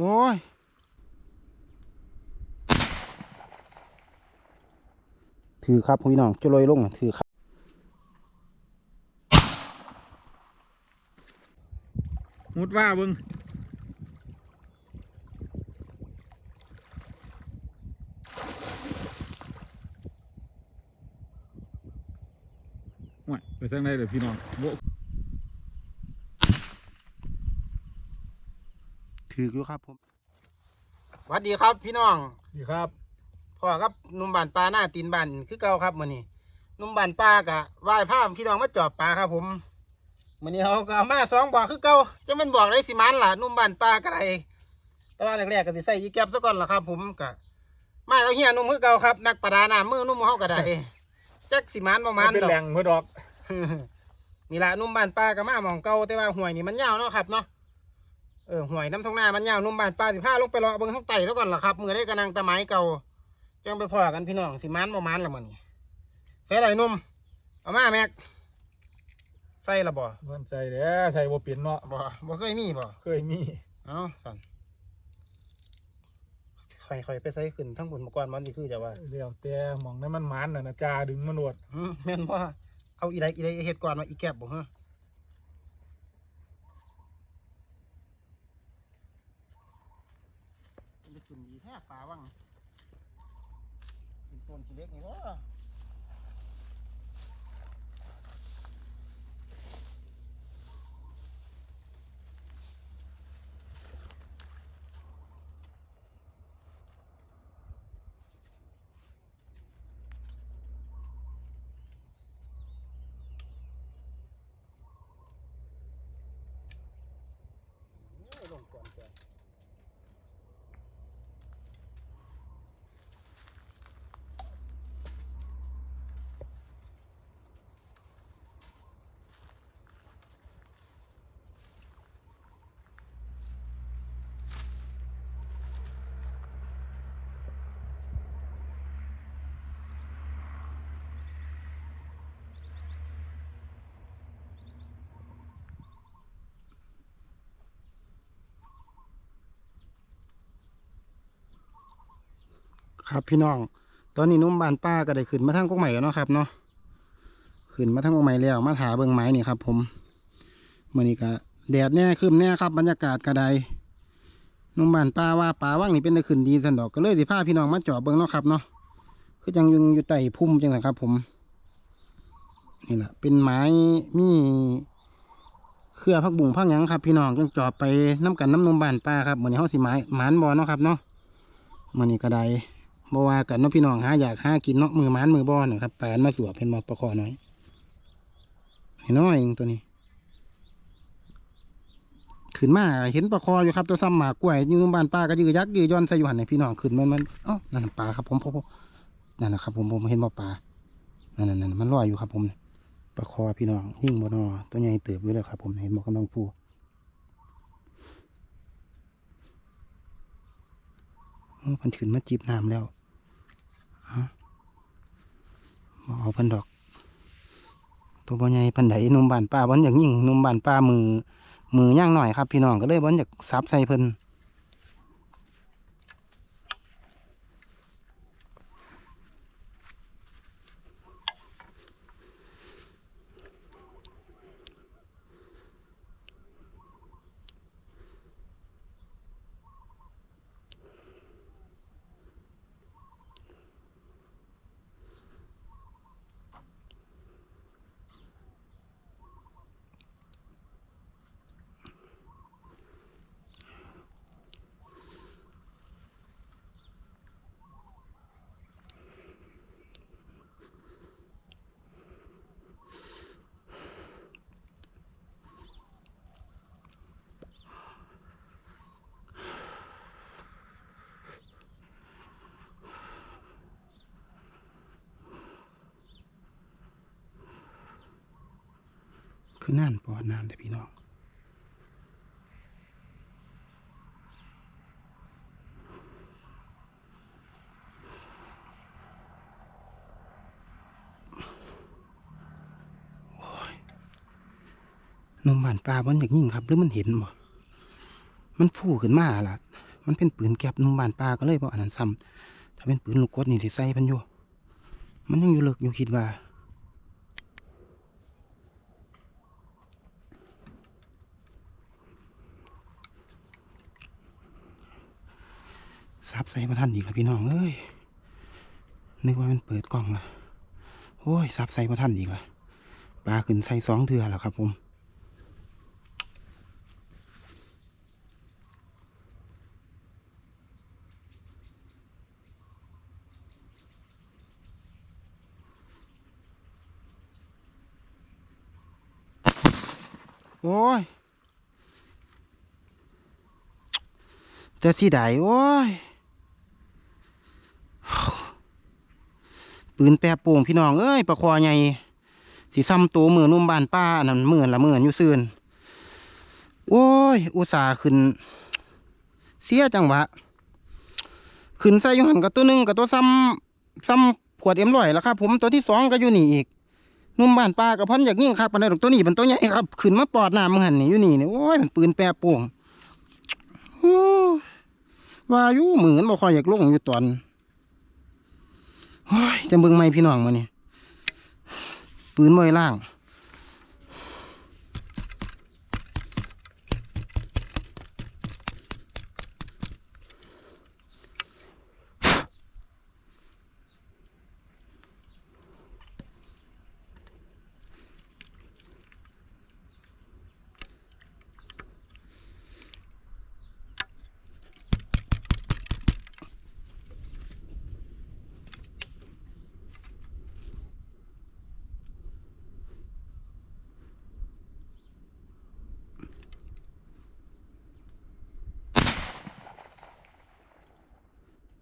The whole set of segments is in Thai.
โอ้ยถือครับพี่น้องจะลอยลงถือครับมุดว่าบิ้งว่าไปทางไหนเลยพี่น้องโบะ ถืออยู่ครับผมสวัสดีครับพี่น้องดีครับพ่อครับหนุ่มบ้านปลาหน้าตีนบ้านคือเก่าครับมื้อนี้หนุ่มบ้านปลากะว่ายภาพพี่น้องมาจอบปลาครับ ผมมื้อนี้เขาก็เอามาสองบ่อคือเก่าจะแมันบอกได้สิมันล่ะหนุ่มบ้านปลาก็ได้แต่ว่าแรกๆก็สิใส่อีแก๊บซะก่อนล่ะครับ ผมก็มาแล้วเฮียหนุ่มคือเก่าครับ นักประดาน้ำมือหนุ่มเฮาก็ได้จักสิมันบ่มันเป็นดอกแหล่งเพื่อดอกนี่ละนุ่มบ้านป้าก็มาหมองเก่าแต่ว่าห่วยนี่มันยาวเนาะครับเนาะ เออห่วยน้ำท้องหน้ามันยาวนุ่มบ้านป้าสิพาลงไปรอเบิ่งท้องไต่แล้วก่อนล่ะครับมือได้กระนังตะไม้เก่าจังไปพอกันพี่น้องสิมันบ่มันละมันนี่ใส่อะไรนุ่มเอามาแม็กใส่ละบ่มันใจเด้อใส่บ่เปลี่ยนเนาะบ่บ่เคยมีบ่เคยมีเอ้าสั่นค่อยๆไปใส่ขึ้นทั้งบนมาก่อนมันสิคือจะว่าเรียวแต่หมองนั้นมันหมันน่ะนะจ้าดึงมันโหวดหืมแม่นบ่เอาอีใดอีใดเฮ็ดก่อนมาอีแก็บบ่ฮะมันจะขึ้นดีแท้ปลาว่างเป็น ต้นทีเล็กนี่บ่เอ้ยลงก่อนก่ ครับพี่น้อง ตอนนี้นุ่มบานป้าก็ได้ขึ้นมาทางกกใหม่แล้วเนาะครับเนาะขึ้นมาทางกกใหม่แล้วมาถาเบิงไม้นี่ครับ ผมมื่อนี้ก็แดดแน่คืมแน่ครับ บรรยากาศกระไดนุ่มบานป้าว่าป่าว่างนี่เป็นได้ขึ้นดีสันดอกก็เลยสิพาพี่น้องมาจาะเบิงเนาะครับเนาะคือจังยุงอยู่ใต้พุ่มจังนะครับ ผม นี่แหละเป็นไม้มีเครือพักบุ่งพักยังครับ พี่น้องจังจาะไปน้ำกันน้ำนมบานป้าครับเหมือนี้เขาสิไม้หมานบอเนาะครับเนาะมื่อนี้ก็ได บ่ว่ากันเนาะพี่น้องหาอยากหากินเนาะมือมานมือบ่อนะครับแปนมาสวบเป็นมาประคอน้อยให้น้อยหนึ่งตัวนี้ ขึ้นมาเห็นประคออยู่ครับตัวซ้ำหมากกล้วยยืนบ้านป้าก็ยือยักยือย้อนใส่อยู่หันในพี่น้องขึ้นมันมันอ๋อนั่นปลาครับผมผมผมนั่นนะครับผมผมเห็นบ่ปลานั่นนั่นนั่นมันลอยอยู่ครับ ผมประคอพี่น้องยิ่งบ่นอตัวใหญ่เติบอยู่เลยครับ ผมเห็นบ่กำลังฟูโอ้มันขึ้นมาจีบน้ำแล้ว เอาเพันดอก ตัวบ่ใหญ่พันไดนุ่มบ้านป้าบอนอยากยิงนุ่มบ้านป้ามือมือย่างหน่อยครับพี่น้องก็เลยบอนอยากซับใส่เพิ่น คือนั่นปอดน้ำแต่พี่น้องนุ่มบานป้าบ่นอย่ากยิงครับ หรือมันเห็นบ่ มันฟูขึ้นมาล่ะ มันเป็นปืนแก็บนุ่มบานป่าก็เลยบ่อันนั้นซ้ำถ้าเป็นปืนลูกกดนี่สิใส่พันอยู่ มันยังอยู่เลิกอยู่คิดว่า ซับใส่ประทันอีกแล้วพี่น้องเอ้ยนึกว่ามันเปิดกล้องละโอ้ยซับใส่ประทันอีกละปลาขึ้นใส่สองเทือแล้วครับผมโอ้ยแต่สีใดโอ้ย ปืนแปรโป่งพี่น้องเอ้ยประคอใหญ่สีซ้ำตัวมือนุ่มบานป้าอันนั่นมือนละมือนอยู่ซื่นโอ้ย อุตส่าห์ขึ้น เสียจังหวะ ขึ้นใส่อยูหันกับตัวหนึ่งกับตัวซ้ำซ้ำขวดเอ็มร้อยแล้วครับผมตัวที่สองก็อยู่นี่อีกนุ่มบ้านป้ากับพ่อนอยากยิ่งครับปันไดดอกตัวนี้มันตัวใหญ่ครับขึ้นมาปอดน้ำมึงหันนี่อยู่นี่นี่โอ้ยมันปืนแปรโป่งว่าอยู่เหมือนบ่คอยอยากลงอยู่ตอน จะเบิ่งไม่พี่น้องมาเนี่ยปืนมวยล่าง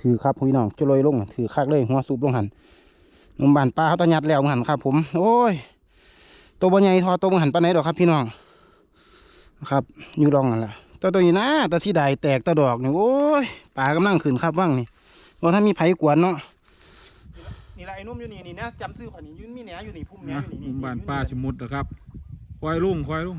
ถือครับพี่น้องจะลอยลงถือคักเลยหัวสูบลงหันนมบานปลาเขาตะยัดแล้วหันครับ ผม โอ้ยตัวบอใหญ่ทอตัวหันปานไหนดอกครับ พี่น้องครับอยู่รองนั่นแหละตัวตัวนี้นะตะสีดายแตกตะดอกนี่โอ้ยปลากำลังขึ้นครับว่างนี่ว่าถ้ามีไผกวนเนาะนี่ละไอ้นุ่มอยู่นี่นี่นะจำซื้อขวัญนี่ยืนมีแหนอยู่นี่พุ่มแหนนะอยู่หนี่นุ่มบ้านป้าสมุดนะครับควายลุงควายลุง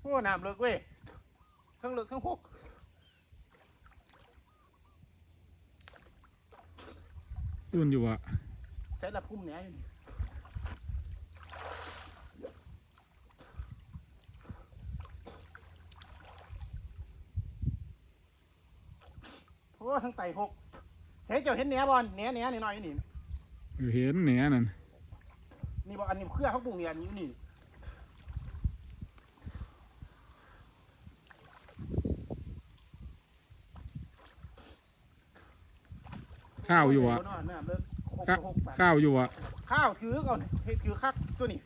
โอ้น้ำเลิกเว้ย ทั้งเลิกทั้งหกตื่นอยู่อะใช้ละพุ่มแหนอยู่นี่โอ้ทั้งไต่หกเฮ้ยเจ้าเห็นแหนบอลแหนแหนนี่หน่อยนี่เห็นแหนนั่นนี่บอกอันนี้เครือเขาปรุงเนี่ยอันนี้อยู่นี่ ข้าวอยู่อะโน้ำเลิกหกข้าหกบาทข้าวอยู่อะข้าวถือก่อนเฮ้ยถือคักตัวนี้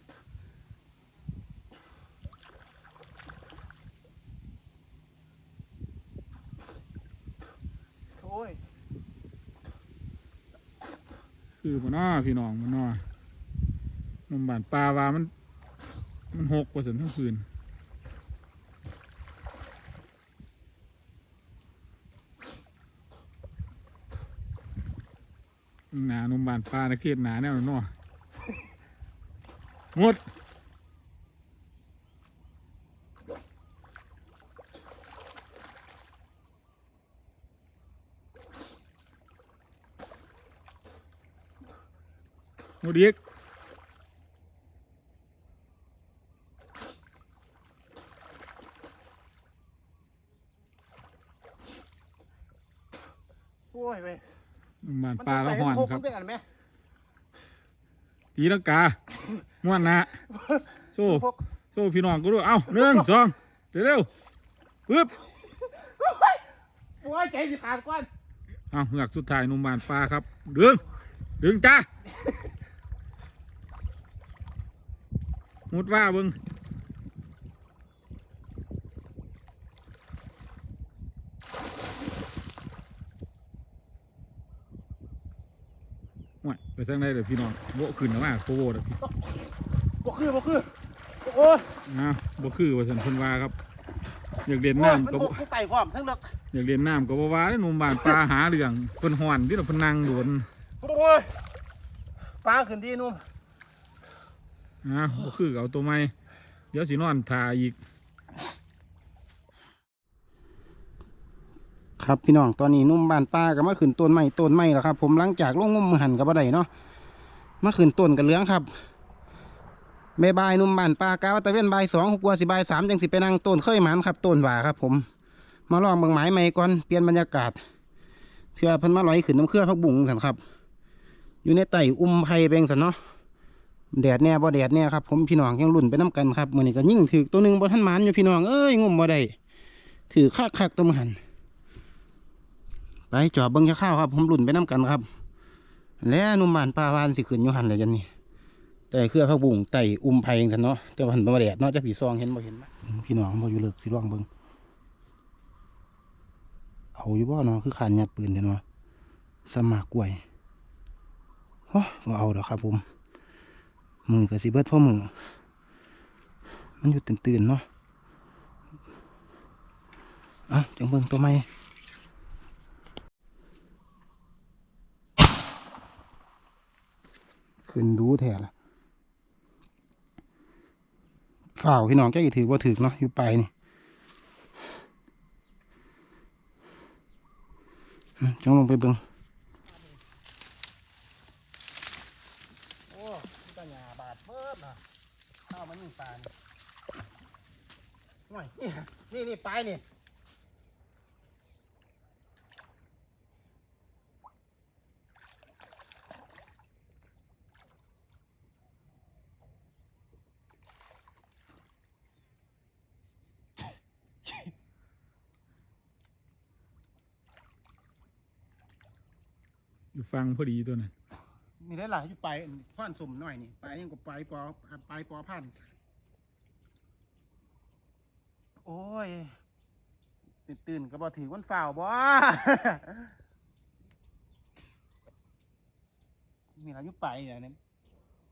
โอ้ยคือมันน้อพี่น้องมันน้อหนุ่มบ้านป้าว่ามัน มันหกกว่าสันทั้งคืน หนาหนุ่มบานป้านะเครียดหนาแน่นอนเนาะหมดหมดอีกโอ้ยเว้ย บ้านป้าแล้วห่อนครับมันเป็นอันไหมตีลังกาม้วนหนะโซ่พวกโซ่พี่น้องกูด้วยเอ้าหนึ่งสองเร็วเร็วๆปึ๊บโอ้ยใจสิขาดก่อนเอ้าหลักสุดท้ายหนุ่มบ้านปลาครับ ดึง ดึงจ้ามุดว่าเบึง ว่ายไปทางไหนเดี๋ยวพี่น้องโบะขึ้นนะว่าโคโบเดี๋ยวพี่บ่คือบ่คือโอ้ยนะโบคือว่าสันเพิ่นว่าครับ อยากเรียนโอ้ยน้ำมันก็หบ่กทั้งไต่พร้อมทั้งเลิกอยากเรียนน้ำก็บ่ว่าแล้วหนุ่มบ้านปลาหาเรื่องเพิ่นห่อนที่เราเพิ่นนั่งโดนโอ้ยปลาขึ้นดีนุ่มนะบ่คือเอาตัวใหม่เดี๋ยวสินอนทาอีก ครับพี่น้องตอนนี้นุ่มบานป้าก็มาขึ้นต้นไม้ต้นไม้แล้วครับ ผมหลังจากลงงมมือหันกับบ่ได้เนาะมาขึ้นต้นกันเหลืองครับบายบายนุ่มบานป้ากาวตะเวนบายสองหกลัวสิบายสามจังสิไปนั่งต้นเคยหมันครับต้นหว่าครับ ผม มาลองเบิ่งไม้ใหม่ก่อนเปลี่ยนบรรยากาศเชื่อพิ่นมาลอยขึ้นน้ำเครือพักบุ้งสันครับ อยู่ในไต่อุ้มไผ่เบงสันเนาะแดดแน่บ่แดดแน่ครับผมพี่น้องยังรุ่นไปน้กันครับมือนี้ก็ยิ่งถือตัวหนึงบ่ทันหมันอยู่พี่น้องเอ้ยงมบ่ได้ถือคักคักตัวมหัน ไปจอบเบิ้งข้าวครับ ผมหลุ่นไปน้ำกันครับ แล้วนุ่มบานป้าวานสิขึ้นยูหันเลยจันนี่แต่เครือพักบุ้งไต่อุ้มไผ่จังซันเนาะแต่ว่าหันบ่แดดเนาะจะผีซองเห็นบ่เห็นไหมพี่น้องบ่อยู่เลิกสิลองเบิ้งเอาอยู่บ่เนาะคือขานยัดปืนเด้เนาะสมากกล้วยโอ้บ่เอาดอกครับผม มือก็สิเบิดพ่อมือ มันอยู่ตื่นๆเนาะอะจังเบิ้งตัวใหม่ ขึ้นดูแถละฝ่าวพี่น้องแกอีถือว่าถือเนาะอยู่ไปนี่จังลงไปเบิ่งโอ้ตัหยาบาดเบิดนะข้าวมันนี่ปลานี่นี่นี่ปลายนี่ อยู่ ฟังพอดีตัวนั้นนี่ได้หลายอยู่ไปข้อนสุ่มหน่อยนี่ไปยังกับไปปอไปปอพันโอ้ย ตื่นตื่นๆก็บอถือวันฝ่าวบ่มีหลายอยู่ไปอย่างนี้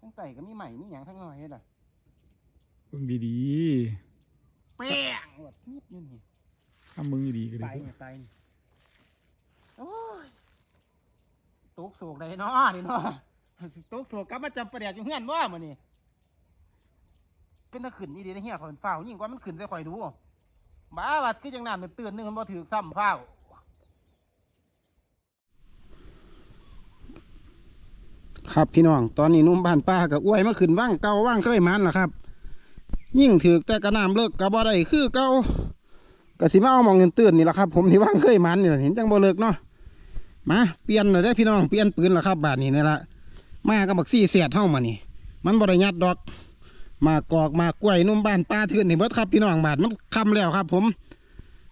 ทั้งไต่ก็มีใหม่มีอย่างทั้งหน่อยล่ะเบิ่งดีเป้งหมดนิดอยืนนี่ๆทำมึงดีๆก็ไปได้ตัวนี่ไปนี่โอ้ย ตกโศกได้เนาะนี่เนาะตกโศกกลับมาจำประเดี๋ยวอยู่เฮือนว่ามันนี่เป็นตะขืนนี่ดีนะเฮียข่อยเป็นฝ้าวยิ่งกว่ามันขืนใส่ข่อยดูบ้าวัดคือจังน้ำตื่นๆนึงมันบ่ถือซ้ำฝ้าวครับพี่น้องตอนนี้นุ่มบ้านป้ากับอ้วยมาขึ้นว่างเก่าว่างเคยมันล่ะครับ ยิ่งถือแต่กระนำเลิกกระบ่ได้คือเก่าก็สิมาเอาหมองเงินตื่นนี่แหละครับ ผมที่ว่างเคยมันนี่แหละเห็นจังบ่เลิกเนาะ มาเปลี่ยนเลยได้พี่น้องเปลี่ยนปืนแล้วครับ บาทนี้นี่ละมากับบักซี่เสียดเท่ามานี่ มันบ่ได้ยัดดอก มากอกมากล้วยนุ่มบ้านป้าเทือนนี่เบิดครับพี่น้องบาทมันคำแล้วครับ ผม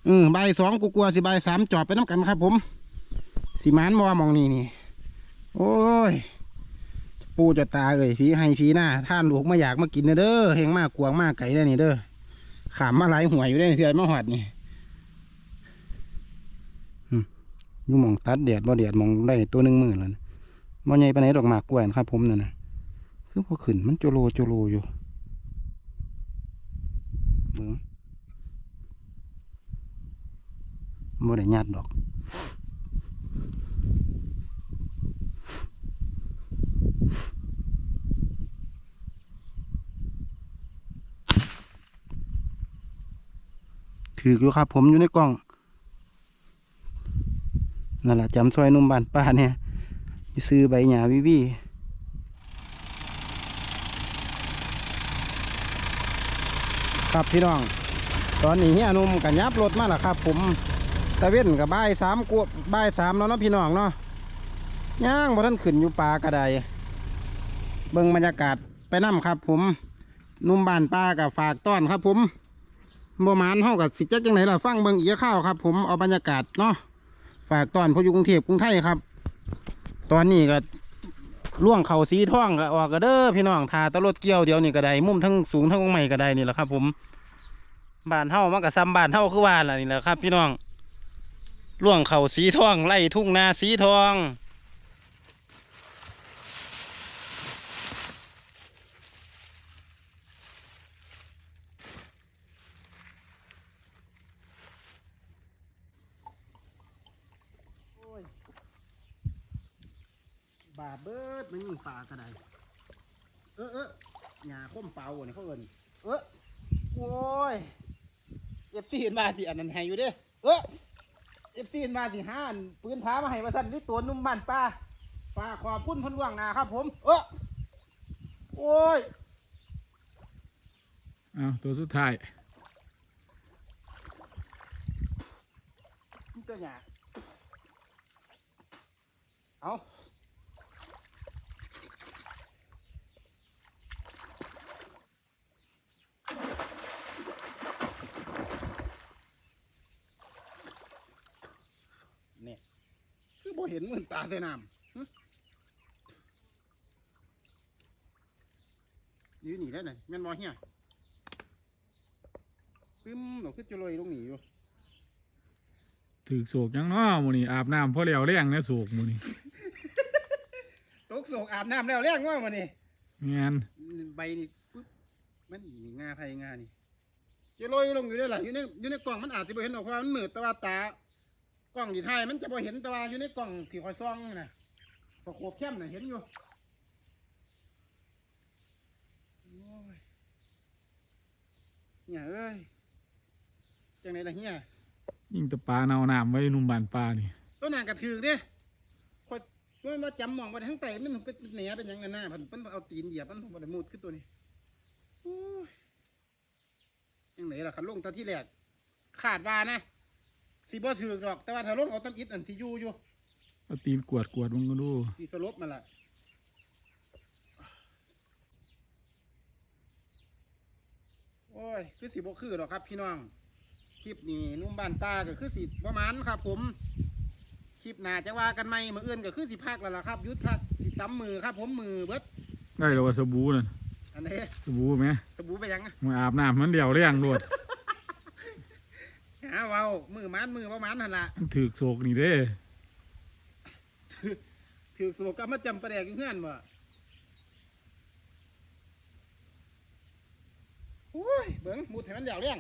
อืมใบสองกูกลัวสิใบสามจอบไปน้ำกันครับ ผมสีมานมอมองนี่นี่โอ้ยปูจะตาเอ้ยผีให้ผีหน้าท่านลูกมาอยากมากินเด้อเฮงมากกวางมากไก่ได้นี่เด้อขามมาไหลหัวอยู่ได้เทือนมาหอดนี่ อยู่มองตัดแดดบ่แดดมองได้ตัวหนึ่งหมื่นแล้วบ่ใหญ่ปานไหนดอกหมากกล้วยนะครับ ผมนั่นนะคือพอขึ้นมันโจโลโจโลอยู่เบิ่งบ่ได้ญาติดอกถืออยู่ครับผมอยู่ในกล้อง นั่นแหละจำซอยนุ่มบ้านป้าเนี่ยซื้อใบหญ้าวิวีครับพี่น้อง ตอนนี้เฮียนุ่มกับยับรถมาแล้วครับ ผมตะเว้นกับบ่ายสามกวบบ่ายสามแล้วเนาะพี่น้องเนาะย่างบ่ท่านขึ้นอยู่ป่ากระไดเบิ่งบรรยากาศไปนํครับ ผมนุ่มบ้านป้ากับฝากต้อนครับ ผมบ่มานเฮากับสิจักจังไหนล่ะฟังเบิ่งเอีกข้าวครับ ผมเอาบรรยากาศเนาะ ฝากตอนพออยู่กรุงเทพกรุงไทยครับ ตอนนี้ก็ล่วงเขาสีท่องก็ออกก็เด้อพี่น้องทาตะลดเกี่ยวเดียวนี่ก็ได้มุมทั้งสูงทั้งใหม่ก็ได้นี่แหละครับ ผมบานเท่ามันก็ซ้ำบานเท่าคือว่าล่ะนี่แหละครับ พี่น้องล่วงเขาสีท่องไล่ทุ่งนาสีทองาดเบิดมันยิงปลากระไดเออเออหญ้าค้มเปล่าเนี่ยเขาเอินเออโอ้ยเอฟซีมาสิอันนั้นให้อยู่เด้เออเอฟซีมาสิห้าอันปืนท้ามาให้มาสั่นนี่ตัวนุ่มบ้านป้าป้าขอบคุณเพันล่วงหนาครับ ผม เออโอ้ยเอาตัวสุดท้ายนี่ตัวหยาเอาเนี่ยคือ บ่เห็นมื่นตาใส่น้ำหึอยู่นี่ได้ไหนแม่นบ่เฮียซึมหนูคือจะลอยลงหนีอยู่ถือโศกยังน้อมูนี่อาบน้ำพอแล้วแรงนะโศกมูนี่ตกโศกอาบน้ำแล้วเรียกว่ามันนี่งานใบนี่ปุ๊บมันนี่งาไผ่งานี่จะลอยลงอยู่ได้หรออยู่ในอยู่ในกล่องมันอาจจะบ่เห็นหรอกเพราะว่ามันมืดแต่ว่าตา กล้องที่ถ่ายมันจะบ่เห็นแต่ว่าอยู่ในกล่องที่คอยซ่องน่ะสโคบเข้มน่ะเห็นอยู่โอ้ยเฮียเอ้ยจังไหนล่ะเฮียยิ่งแตะปลาเนาน้ำไว้หนุ่มบานปลานี่ต้นนางกระถือเนี่ยคอยว่ามาจำมองไปทั้งไตมันเป็นเหนียเป็นหยังไงหน้ามันมันเอาตีนเหยียบมันผมบ่ได้มุดขึ้นตัวนี้โอ้ยยังไหนล่ะคันลงตอนที่แรกขาดว่านะ สีบ่ถือกหรอก แต่ว่าถ้าลงเอาต้นอิดอันสียูอยู่เอาตีนกวดกวดมันก็ดู สีสลบมาละโอ้ยคือสีบ่คือหรอกครับ พี่น้องคลิปนี้นุ่มบ้านป้าก็คือสีประมาณครับ ผมคลิปหน้าจะว่ากันไหมมืออื่นก็คือสิพักแล้วล่ะครับ ยุดพักสิตำมือครับ ผมมือเบิดได้แล้วว่าสบู่นั่นอันนี้สบู่ไหมสบู่ไปยังอะมาอาบน้ำมันเดียวแรงโลด หาเว้ามือมันมือประมาณนั่นล่ะมันถือโศกนี่เด้ถือสวกกรรมาจำประแดกอยู่เงื่อนบ่โอ้ยเบิ้งมุดให้มันเหลียวเลี้ยง